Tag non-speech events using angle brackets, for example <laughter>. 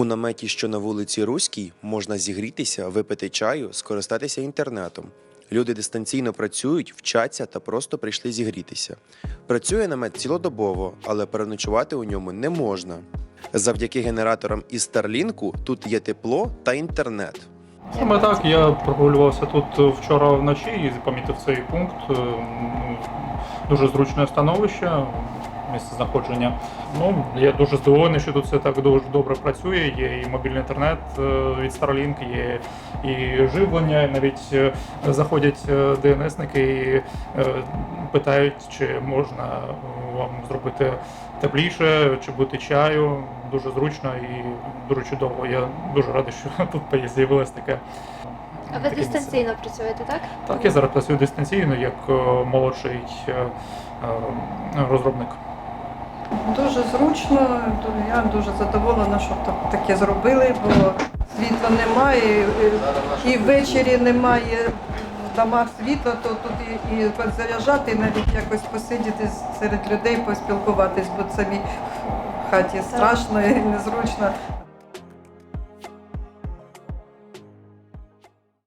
У наметі, що на вулиці Руській, можна зігрітися, випити чаю, скористатися інтернетом. Люди дистанційно працюють, вчаться та просто прийшли зігрітися. Працює намет цілодобово, але переночувати у ньому не можна. Завдяки генераторам із Старлінку тут є тепло та інтернет. Саме так, я прогулювався тут вчора вночі і помітив цей пункт. Е, Дуже зручне становище, місце знаходження. Ну, я дуже здивований, що тут все так дуже добре працює. Є і мобільний інтернет е, від Starlink, є і живлення. І навіть е, заходять е, ДНСники і питають, чи можна вам зробити тепліше, чи бути чаю. Дуже зручно і дуже чудово. Я дуже радий, що <laughs> тут з'явилось таке. А ви дистанційно працюєте, так? Так, я зараз працюю дистанційно як молодший розробник. Дуже зручно, я дуже задоволена, що таке зробили, бо світла немає, і- ввечері немає в домах світла, то тут і, і заряджати, і навіть якось посидіти серед людей, поспілкуватись, бо самі в хаті страшно і незручно.